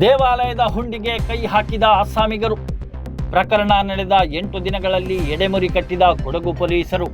ದೇವಾಲಯದ ಹುಂಡಿಗೆ ಕೈ ಹಾಕಿದ ಅಸ್ಸಾಮಿಗರು. ಪ್ರಕರಣ ನಡೆದ ಎಂಟು ದಿನಗಳಲ್ಲಿ ಎಡೆಮುರಿ ಕಟ್ಟಿದ ಕೊಡಗು ಪೊಲೀಸರು.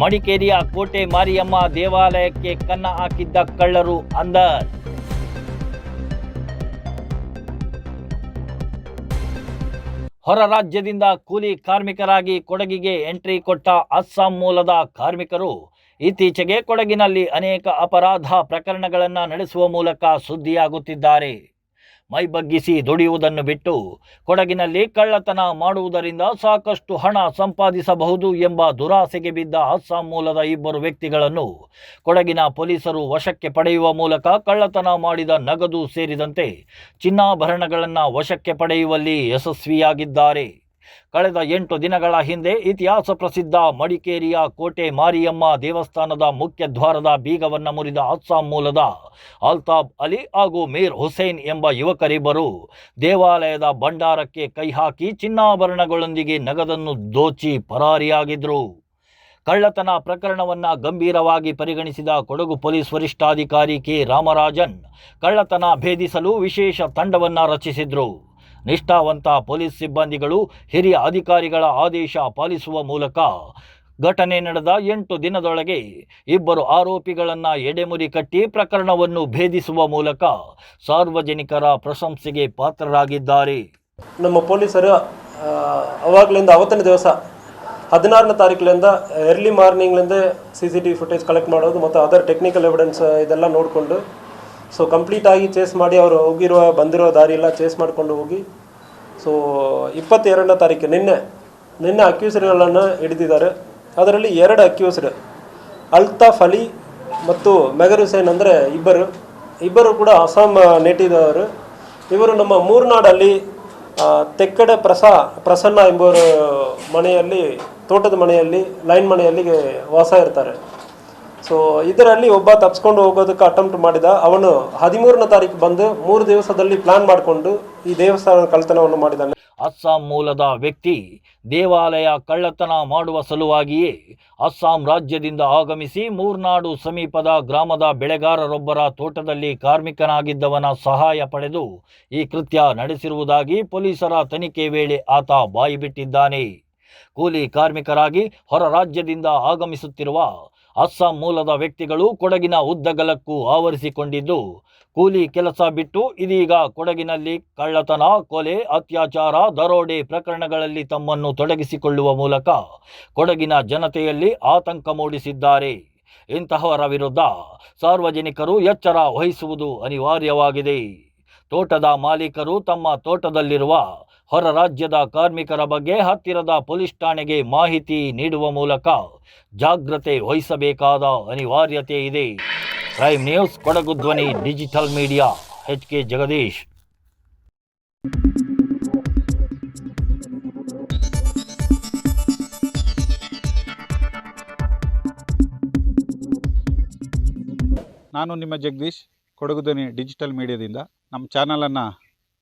ಮಡಿಕೇರಿಯ ಕೋಟೆ ಮಾರಿಯಮ್ಮ ದೇವಾಲಯಕ್ಕೆ ಕನ್ನ ಹಾಕಿದ್ದ ಕಳ್ಳರು ಅಂದ ಹೊರ ರಾಜ್ಯದಿಂದ ಕೂಲಿ ಕಾರ್ಮಿಕರಾಗಿ ಕೊಡಗಿಗೆ ಎಂಟ್ರಿ ಕೊಟ್ಟ ಅಸ್ಸಾಂ ಮೂಲದ ಕಾರ್ಮಿಕರು, ಇತ್ತೀಚೆಗೆ ಕೊಡಗಿನಲ್ಲಿ ಅನೇಕ ಅಪರಾಧ ಪ್ರಕರಣಗಳನ್ನು ನಡೆಸುವ ಮೂಲಕ ಸುದ್ದಿಯಾಗುತ್ತಿದ್ದಾರೆ. ಮೈ ಬಗ್ಗಿಸಿ ದುಡಿಯುವುದನ್ನು ಬಿಟ್ಟು ಕೊಡಗಿನಲ್ಲಿ ಕಳ್ಳತನ ಮಾಡುವುದರಿಂದ ಸಾಕಷ್ಟು ಹಣ ಸಂಪಾದಿಸಬಹುದು ಎಂಬ ದುರಾಸೆಗೆ ಬಿದ್ದ ಅಸ್ಸಾಂ ಮೂಲದ ಇಬ್ಬರು ವ್ಯಕ್ತಿಗಳನ್ನು ಕೊಡಗಿನ ಪೊಲೀಸರು ವಶಕ್ಕೆ ಪಡೆಯುವ ಮೂಲಕ ಕಳ್ಳತನ ಮಾಡಿದ ನಗದು ಸೇರಿದಂತೆ ಚಿನ್ನಾಭರಣಗಳನ್ನು ವಶಕ್ಕೆ ಪಡೆಯುವಲ್ಲಿ ಯಶಸ್ವಿಯಾಗಿದ್ದಾರೆ. ಕಳೆದ ಎಂಟು ದಿನಗಳ ಹಿಂದೆ ಇತಿಹಾಸ ಪ್ರಸಿದ್ಧ ಮಡಿಕೇರಿಯ ಕೋಟೆ ಮಾರಿಯಮ್ಮ ದೇವಸ್ಥಾನದ ಮುಖ್ಯ ದ್ವಾರದ ಬೀಗವನ್ನು ಮುರಿದ ಅಸ್ಸಾಂ ಮೂಲದ ಅಲ್ತಾಬ್ ಅಲಿ ಹಾಗೂ ಮೀರ್ ಹುಸೇನ್ ಎಂಬ ಯುವಕರಿಬ್ಬರು ದೇವಾಲಯದ ಭಂಡಾರಕ್ಕೆ ಕೈ ಹಾಕಿ ಚಿನ್ನಾಭರಣಗಳೊಂದಿಗೆ ನಗದನ್ನು ದೋಚಿ ಪರಾರಿಯಾಗಿದ್ದರು ಕಳ್ಳತನ ಪ್ರಕರಣವನ್ನು ಗಂಭೀರವಾಗಿ ಪರಿಗಣಿಸಿದ ಕೊಡಗು ಪೊಲೀಸ್ ವರಿಷ್ಠಾಧಿಕಾರಿ ಕೆ ರಾಮರಾಜನ್ ಕಳ್ಳತನ ಭೇದಿಸಲು ವಿಶೇಷ ತಂಡವನ್ನು ರಚಿಸಿದ್ರು. ನಿಷ್ಠಾವಂತ ಪೊಲೀಸ್ ಸಿಬ್ಬಂದಿಗಳು ಹಿರಿಯ ಅಧಿಕಾರಿಗಳ ಆದೇಶ ಪಾಲಿಸುವ ಮೂಲಕ ಘಟನೆ ನಡೆದ ಎಂಟು ದಿನದೊಳಗೆ ಇಬ್ಬರು ಆರೋಪಿಗಳನ್ನು ಎಡೆಮುರಿ ಕಟ್ಟಿ ಪ್ರಕರಣವನ್ನು ಭೇದಿಸುವ ಮೂಲಕ ಸಾರ್ವಜನಿಕರ ಪ್ರಶಂಸೆಗೆ ಪಾತ್ರರಾಗಿದ್ದಾರೆ. ನಮ್ಮ ಪೊಲೀಸರು ಅವಾಗಲಿಂದ ಅವತ್ತಿನ ದಿವಸ ಹದಿನಾರನೇ ತಾರೀಕಿನಿಂದ early ಮಾರ್ನಿಂಗ್ಲಿಂದ C C T V footage collect ಮಾಡೋದು ಮತ್ತು ಅದರ್ ಟೆಕ್ನಿಕಲ್ ಎವಿಡೆನ್ಸ್ ಇದೆಲ್ಲ ನೋಡಿಕೊಂಡು ಸೊ ಕಂಪ್ಲೀಟಾಗಿ ಚೇಸ್ ಮಾಡಿ ಅವರು ಹೋಗಿರುವ ಬಂದಿರೋ ದಾರಿ ಎಲ್ಲ ಚೇಸ್ ಮಾಡಿಕೊಂಡು ಹೋಗಿ ಸೊ ಇಪ್ಪತ್ತೆರಡನೇ ತಾರೀಕು ನಿನ್ನೆ ನಿನ್ನೆ ಅಕ್ಯೂಸರ್ಗಳನ್ನು ಹಿಡಿದಿದ್ದಾರೆ. ಅದರಲ್ಲಿ ಎರಡು ಅಕ್ಯೂಸರ್, ಅಲ್ತಾಫ್ ಅಲಿ ಮತ್ತು ಮೆಗರ್ ಹುಸೇನ್ ಅಂದರೆ ಇಬ್ಬರು. ಇಬ್ಬರು ಕೂಡ ಅಸ್ಸಾಂ ನೇಟಿದವರು. ಇವರು ನಮ್ಮ ಮೂರ್ನಾಡಲ್ಲಿ ತೆಕ್ಕಡೆ ಪ್ರಸಾ, ಪ್ರಸನ್ನ ಎಂಬುವರ ಮನೆಯಲ್ಲಿ, ತೋಟದ ಮನೆಯಲ್ಲಿ, ಲೈನ್ ಮನೆಯಲ್ಲಿ ವಾಸ ಇರ್ತಾರೆ. ಸೊ ಇದರಲ್ಲಿ ಒಬ್ಬ ತಪ್ಸ್ಕೊಂಡು ಹೋಗೋದಕ್ಕೆ ಅಟೆಂಪ್ಟ್ ಮಾಡಿದ. ಅವನು ಹದಿಮೂರನೇ ತಾರೀಕು ಬಂದು ಮೂರು ದಿವಸದಲ್ಲಿ ಪ್ಲಾನ್ ಮಾಡಿಕೊಂಡು ಈ ದೇವಸ್ಥಾನ ಕಳ್ಳತನವನ್ನು ಮಾಡಿದ್ದಾನೆ ಅಸ್ಸಾಂ ಮೂಲದ ವ್ಯಕ್ತಿ ದೇವಾಲಯ ಕಳ್ಳತನ ಮಾಡುವ ಸಲುವಾಗಿಯೇ ಅಸ್ಸಾಂ ರಾಜ್ಯದಿಂದ ಆಗಮಿಸಿ ಮೂರ್ನಾಡು ಸಮೀಪದ ಗ್ರಾಮದ ಬೆಳೆಗಾರರೊಬ್ಬರ ತೋಟದಲ್ಲಿ ಕಾರ್ಮಿಕನಾಗಿದ್ದವನ ಸಹಾಯ ಪಡೆದು ಈ ಕೃತ್ಯ ನಡೆಸಿರುವುದಾಗಿ ಪೊಲೀಸರ ತನಿಖೆ ವೇಳೆ ಆತ ಬಾಯಿಬಿಟ್ಟಿದ್ದಾನೆ. ಕೂಲಿ ಕಾರ್ಮಿಕರಾಗಿ ಹೊರ ರಾಜ್ಯದಿಂದ ಆಗಮಿಸುತ್ತಿರುವ ಅಸ್ಸಾಂ ಮೂಲದ ವ್ಯಕ್ತಿಗಳು ಕೊಡಗಿನ ಉದ್ದಗಲಕ್ಕೂ ಆವರಿಸಿಕೊಂಡಿದ್ದು, ಕೂಲಿ ಕೆಲಸ ಬಿಟ್ಟು ಇದೀಗ ಕೊಡಗಿನಲ್ಲಿ ಕಳ್ಳತನ, ಕೊಲೆ, ಅತ್ಯಾಚಾರ, ದರೋಡೆ ಪ್ರಕರಣಗಳಲ್ಲಿ ತಮ್ಮನ್ನು ತೊಡಗಿಸಿಕೊಳ್ಳುವ ಮೂಲಕ ಕೊಡಗಿನ ಜನತೆಯಲ್ಲಿ ಆತಂಕ ಮೂಡಿಸಿದ್ದಾರೆ. ಇಂತಹವರ ವಿರುದ್ಧ ಸಾರ್ವಜನಿಕರು ಎಚ್ಚರ ವಹಿಸುವುದು ಅನಿವಾರ್ಯವಾಗಿದೆ. ತೋಟದ ಮಾಲೀಕರು ತಮ್ಮ ತೋಟದಲ್ಲಿರುವ ಹೊರ ರಾಜ್ಯದ ಕಾರ್ಮಿಕರ ಬಗ್ಗೆ ಹತ್ತಿರದ ಪೊಲೀಸ್ ಠಾಣೆಗೆ ಮಾಹಿತಿ ನೀಡುವ ಮೂಲಕ ಜಾಗ್ರತೆ ವಹಿಸಬೇಕಾದ ಅನಿವಾರ್ಯತೆ ಇದೆ. Prime news Kodagu Dhwani, digital media, H K Jagadish. ನಾನು ನಿಮ್ಮ ಜಗದೀಶ್, ಕೊಡಗು ಧ್ವನಿ, ಡಿಜಿಟಲ್ ಮೀಡಿಯಾದಿಂದ. ನಮ್ಮ ಚಾನಲನ್ನು